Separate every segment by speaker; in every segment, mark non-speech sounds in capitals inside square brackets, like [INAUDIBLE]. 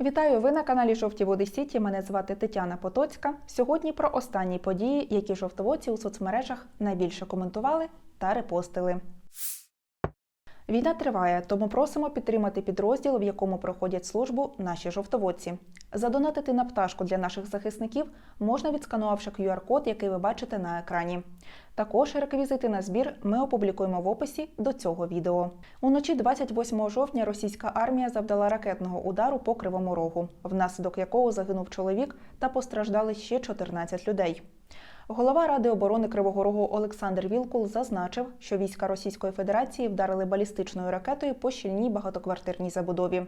Speaker 1: Вітаю! Ви на каналі Жовті Води Сіті. Мене звати Тетяна Потоцька. Сьогодні про останні події, які жовтоводці у соцмережах найбільше коментували та репостили. Війна триває, тому просимо підтримати підрозділ, в якому проходять службу наші жовтоводці. Задонатити на пташку для наших захисників можна відсканувавши QR-код, який ви бачите на екрані. Також реквізити на збір ми опублікуємо в описі до цього відео. Уночі 28 жовтня російська армія завдала ракетного удару по Кривому Рогу, внаслідок якого загинув чоловік та постраждали ще 14 людей. Голова Ради оборони Кривого Рогу Олександр Вілкул зазначив, що війська Російської Федерації вдарили балістичною ракетою по щільній багатоквартирній забудові.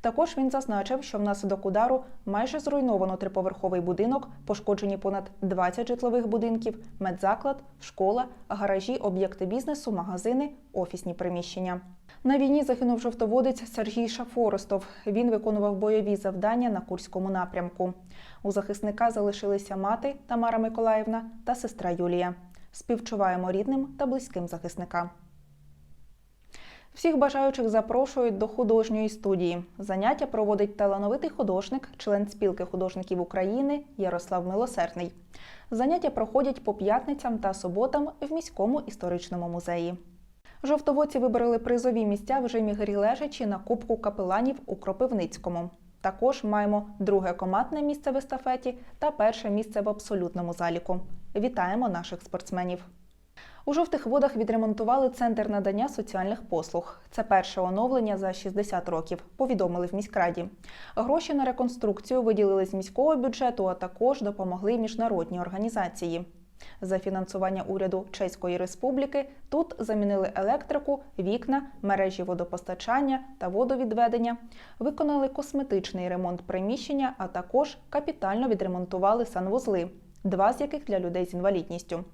Speaker 1: Також він зазначив, що внаслідок удару майже зруйновано триповерховий будинок, пошкоджені понад 20 житлових будинків, медзаклад, школа, гаражі, об'єкти бізнесу, магазини, офісні приміщення. На війні загинув жовтоводець Сергій Шафоростов. Він виконував бойові завдання на Курському напрямку. У захисника залишилися мати Тамара Миколаївна та сестра Юлія. Співчуваємо рідним та близьким захисника. Всіх бажаючих запрошують до художньої студії. Заняття проводить талановитий художник, член спілки художників України Ярослав Милосердний. Заняття проходять по п'ятницям та суботам в міському історичному музеї. Жовтоводці вибрали призові місця в жимі лежачі на Кубку капеланів у Кропивницькому. Також маємо друге командне місце в естафеті та перше місце в абсолютному заліку. Вітаємо наших спортсменів! У жовтих водах відремонтували центр надання соціальних послуг. Це перше оновлення за 60 років. Повідомили в міськраді. Гроші на реконструкцію виділили з міського бюджету, а також допомогли міжнародні організації. За фінансування уряду Чеської Республіки тут замінили електрику, вікна, мережі водопостачання та водовідведення, виконали косметичний ремонт приміщення, а також капітально відремонтували санвузли, два з яких для людей з інвалідністю.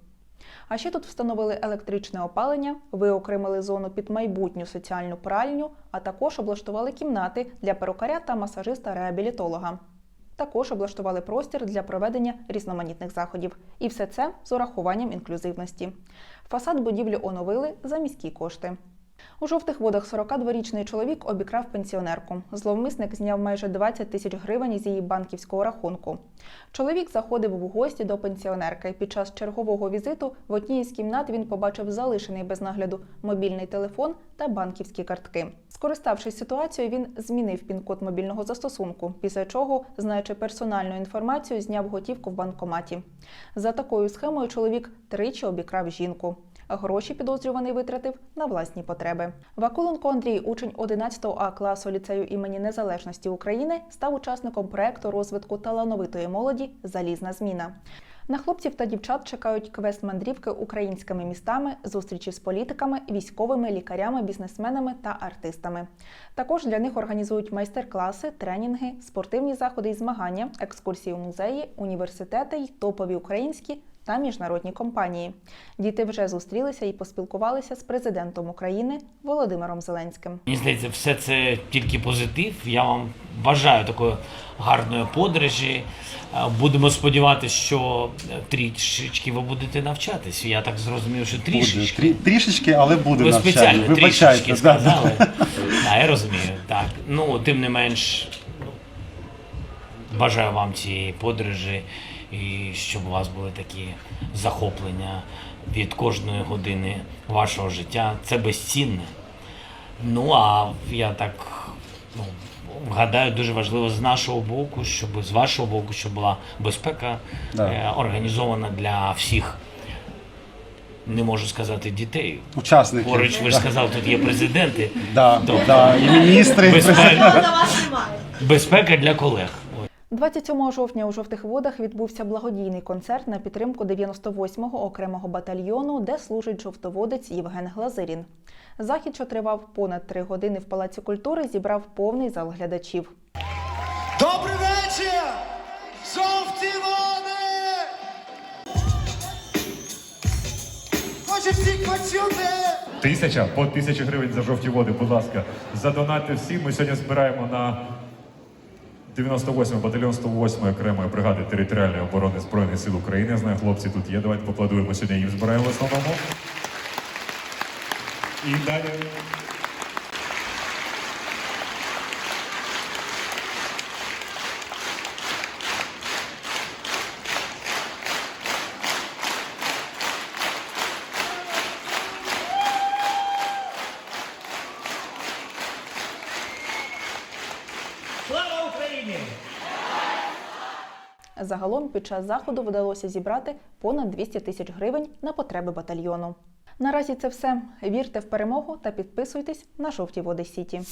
Speaker 1: А ще тут встановили електричне опалення, виокремили зону під майбутню соціальну пральню, а також облаштували кімнати для перукаря та масажиста-реабілітолога. Також облаштували простір для проведення різноманітних заходів. І все це з урахуванням інклюзивності. Фасад будівлі оновили за міські кошти. У жовтих водах 42-річний чоловік обікрав пенсіонерку. Зловмисник зняв майже 20 тисяч гривень з її банківського рахунку. Чоловік заходив в гості до пенсіонерки. Під час чергового візиту в одній із кімнат він побачив залишений без нагляду мобільний телефон та банківські картки. Скориставшись ситуацією, він змінив пін-код мобільного застосунку, після чого, знаючи персональну інформацію, зняв готівку в банкоматі. За такою схемою чоловік тричі обікрав жінку. Гроші підозрюваний витратив на власні потреби. Вакуленко Андрій, учень 11 А класу ліцею імені Незалежності України, став учасником проекту розвитку талановитої молоді Залізна зміна. На хлопців та дівчат чекають квест-мандрівки українськими містами, зустрічі з політиками, військовими, лікарями, бізнесменами та артистами. Також для них організують майстер-класи, тренінги, спортивні заходи і змагання, екскурсії у музеї, університети й топові українські та міжнародні компанії. Діти вже зустрілися і поспілкувалися з президентом України Володимиром Зеленським.
Speaker 2: Мені здається, все це тільки позитив. Я вам бажаю такої гарної подорожі. Е, Будемо сподіватися, що трішечки ви будете навчатись. Я так зрозумів, що
Speaker 3: Буде.
Speaker 2: трішечки.
Speaker 3: Трі, трішечки, але буде
Speaker 2: Ви
Speaker 3: навчання.
Speaker 2: спеціально
Speaker 3: Вибачайте.
Speaker 2: трішечки
Speaker 3: да, да.
Speaker 2: сказали. [LAUGHS] Так, я розумію. Так. Ну, тим не менш, бажаю вам цієї подорожі і щоб у вас були такі захоплення від кожної години вашого життя. Це безцінне. Ну, а я так ну, гадаю, дуже важливо з нашого боку, щоб з вашого боку, щоб була безпека
Speaker 3: Да.
Speaker 2: е, організована для всіх. Не можу сказати дітей.
Speaker 3: Учасники.
Speaker 2: Поруч, ви ж сказали, тут є президенти.
Speaker 3: Да,
Speaker 2: Тобто,
Speaker 3: да, і міністри, і президенти.
Speaker 2: Безпека, безпека для колег.
Speaker 1: 27 жовтня у жовтих водах відбувся благодійний концерт на підтримку 98-го окремого батальйону, де служить жовтоводець Євген Глазирін. Захід, що тривав понад три години в Палаці культури, зібрав повний зал глядачів.
Speaker 4: Добрий вечір! Жовті води! Хочу всіх почути!
Speaker 5: Тисяча по тисячі гривень за жовті води, будь ласка. Задонатьте всі. Ми сьогодні збираємо на 98 батальйон 108 окремої бригади територіальної оборони Збройних сил України. Я знаю, хлопці тут є. Давайте поплодуємо сьогодні. Їм збираємо в основному. І далі
Speaker 2: Україні!
Speaker 1: Загалом під час заходу вдалося зібрати понад 200 тисяч гривень на потреби батальйону. Наразі це все. Вірте в перемогу та підписуйтесь на жовті води Сіті.